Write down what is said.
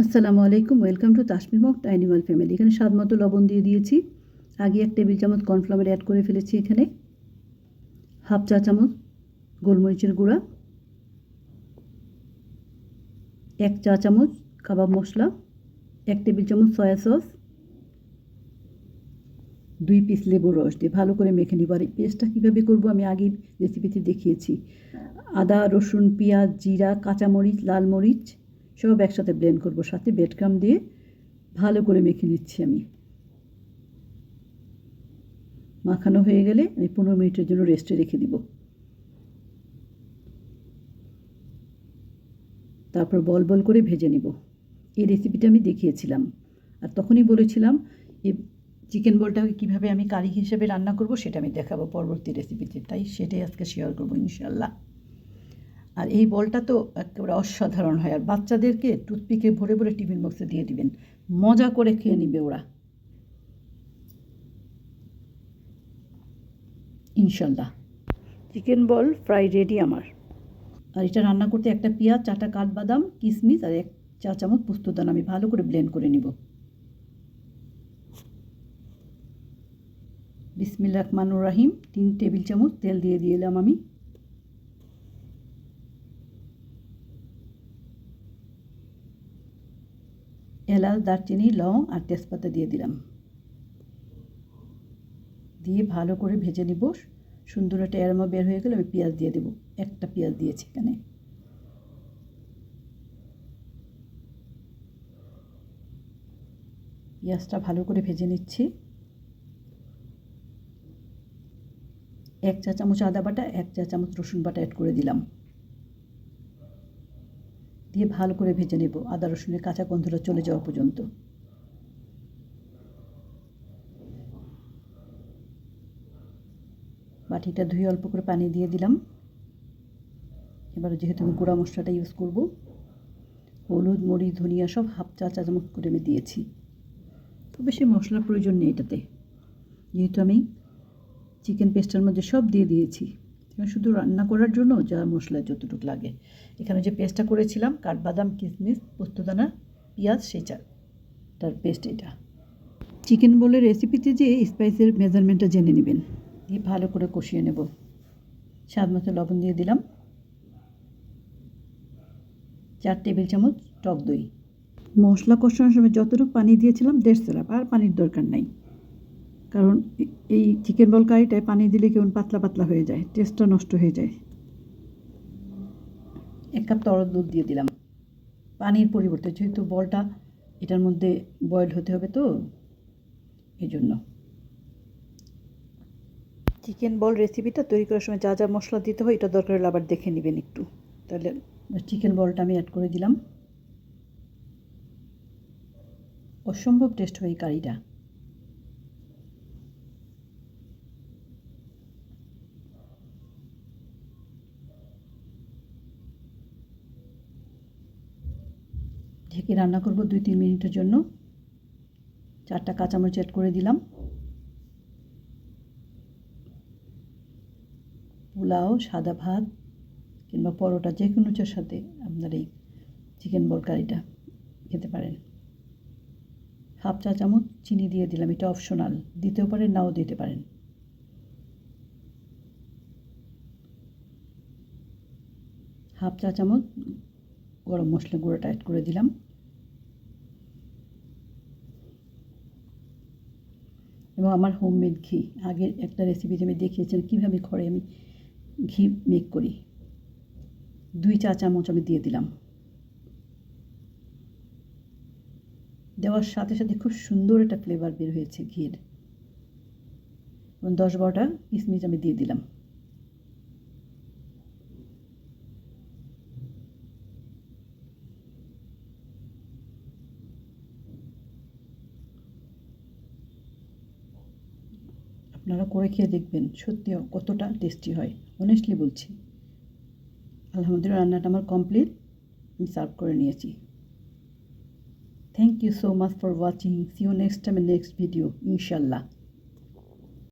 আসসালামু আলাইকুম, welcome to Tasmir mock animal family. এখানে স্বাদ মতো লবণ দিয়ে দিয়েছি। আগে এক টেবিল চামচ কর্নফ্লাওয়ার অ্যাড করে ফেলেছি এখানে। হাফ চা চামচ গোলমরিচের গুঁড়া। এক চা চামচ কাবাব মশলা। এক টেবিল চামচ সয়া সস। দুই পিস লেবুর রস দিয়ে ভালো করে মেখে নিব। আর এই পেস্টটা কীভাবে করব আমি আগে রেসিপিতে দেখিয়েছি। আদা, রসুন, পেঁয়াজ, জিরা, কাঁচামরিচ, লাল মরিচ সব একসাথে ব্লেন্ড করব, সাথে বেডক্রাম দিয়ে ভালো করে মেখে নিচ্ছি আমি। মাখানো হয়ে গেলে আমি পনেরো মিনিটের জন্য রেস্টে রেখে দিব। তারপর বল বল করে ভেজে নিব। এই রেসিপিটা আমি দেখিয়েছিলাম। আর তখনই বলেছিলাম এই চিকেন বলটাকে কীভাবে আমি কারি হিসেবে রান্না করব সেটা আমি দেখাবো পরবর্তী রেসিপিতে তাই সেটাই আজকে শেয়ার করব ইনশাল্লাহ আর এই বলটা তো একেবারে অসাধারণ হয়। আর বাচ্চাদেরকে টুথপিকে ভরে ভরে টিফিন বক্সে দিয়ে দিবেন। মজা করে খেয়ে নিবে ওরা। ইনশাল্লাহ। চিকেন বল ফ্রাই রেডি আমার। আর এটা রান্না করতে একটা পেঁয়াজ চারটা কাঠবাদাম কিশমিশ আর এক চা চামচ পোস্তদান আমি ভালো করে ব্লেন্ড করে নিব। বিসমিল রহমানুর রাহিম তিন টেবিল চামচ তেল দিয়ে দিলাম আমি। এলাচ, দারচিনি, লং আর তেজপাতা দিয়ে দিলাম। দিয়ে ভালো করে ভেজে নিব। সুন্দর একটা অ্যারোমা বের হয়ে গেলে আমি পেঁয়াজ দিয়ে দেবো। একটা পেঁয়াজ দিয়েছি এখানে। পেঁয়াজটা ভালো করে ভেজে নিচ্ছি। এক চা চামচ আদা বাটা, এক চা চামচ রসুন বাটা অ্যাড করে দিলাম। দিয়ে ভালো করে ভেজে নেব। আদা রসুনের কাঁচা গন্ধটা চলে যাওয়া পর্যন্ত। বাটিটা ধুয়ে অল্প করে পানি দিয়ে দিলাম। এবার যেহেতু আমি গুঁড়া মশলাটা ইউজ করব, হলুদ মরি ধনিয়া সব হাফ চা চা চামচ করে আমি দিয়েছি। খুব বেশি মশলার প্রয়োজন নেই এটাতে। যেহেতু আমি চিকেন পেস্টের মধ্যে সব দিয়ে দিয়েছি। শুধু রান্না করার জন্য যা মশলা যতটুকু লাগে। এখানে যে পেস্টটা করেছিলাম, কাঠবাদাম কিশমিশ পোস্তদানা, পেঁয়াজ সেই তার পেস্ট এটা। চিকেন বলের রেসিপিতে যে স্পাইসের মেজারমেন্টটা জেনে নেবেন। দিয়ে ভালো করে কষিয়ে নেব। স্বাদ মতো লবণ দিয়ে দিলাম। চার টেবিল চামচ টক দই। মশলা কষানোর সময় যতটুকু পানি দিয়েছিলাম, দেড় সেলাপ আর পানির দরকার নাই। কারণ এই চিকেন বল কারিটায় পানি দিলে কেমন পাতলা পাতলা হয়ে যায় টেস্টটা নষ্ট হয়ে যায়। এক কাপ তরল দুধ দিয়ে দিলাম। পানির পরিবর্তে যেহেতু বলটা এটার মধ্যে বয়েল হতে হবে তো এই জন্য চিকেন বল রেসিপিটা তৈরি করার সময় যা যা মশলা দিতে হয় এটা দরকার হলে আবার দেখে নেবেন একটু। তাহলে চিকেন বলটা আমি অ্যাড করে দিলাম। অসম্ভব টেস্ট হয় এই কারিটা ঢেকে রান্না করব দুই তিন মিনিটের জন্য। চারটা কাঁচামরিচ অ্যাড করে দিলাম। পোলাও, সাদা ভাত কিংবা পরোটা, যে কোনো কিছুর সাথে আপনার এই চিকেন বল কারিটা খেতে পারেন। হাফ চা চামচ চিনি দিয়ে দিলাম, এটা অপশনাল দিতেও পারেন, নাও দিতে পারেন। হাফ চা চামচ গরম মশলা গুঁড়োটা অ্যাড করে দিলাম। এবং আমার হোমমেড ঘি। আগের একটা রেসিপিতে আমি দেখিয়েছিলাম, কীভাবে ঘরে আমি ঘি মেক করি। দুই চা চামচ আমি দিয়ে দিলাম। দেওয়ার সাথে সাথে খুব সুন্দর একটা ফ্লেভার বের হয়েছে ঘির। এবং দশ বারোটা কিশমিশ আমি দিয়ে দিলাম। আপনারা করে খেয়ে দেখবেন, সত্যি কতটা টেস্টি হয়। অনেস্টলি বলছি। আলহামদুলিল্লাহ, রান্নাটা আমার কমপ্লিট আমি সার্ভ করে নিয়েছি। Thank you so much for watching see you next time next video ইনশাল্লাহ।